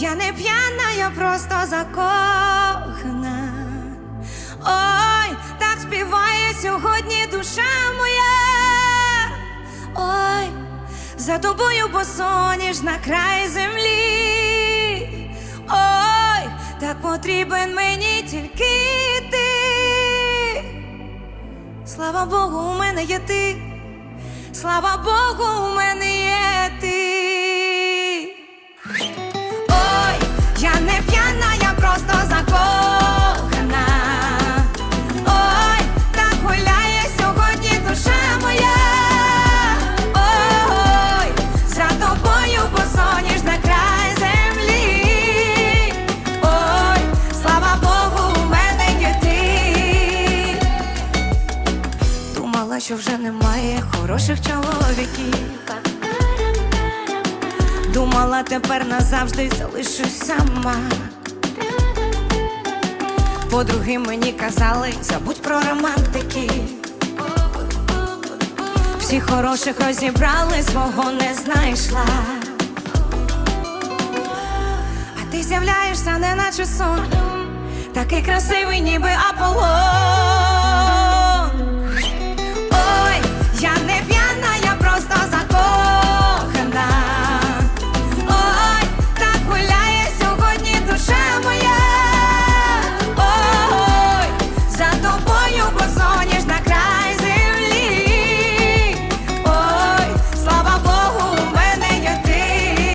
Я не п'яна, я просто закохана. Ой, так співає сьогодні душа моя. Ой, за тобою босоніж на край землі. Ой, так потрібен мені тільки ти. Слава Богу, у мене є ти. Слава Богу, Думала, що вже немає хороших чоловіків. Думала, тепер назавжди залишусь сама. Подруги мені казали, забудь про романтики. Всі хороших розібрали, свого не знайшла. А ти з'являєшся, не наче сон, такий красивий, ніби Аполлон.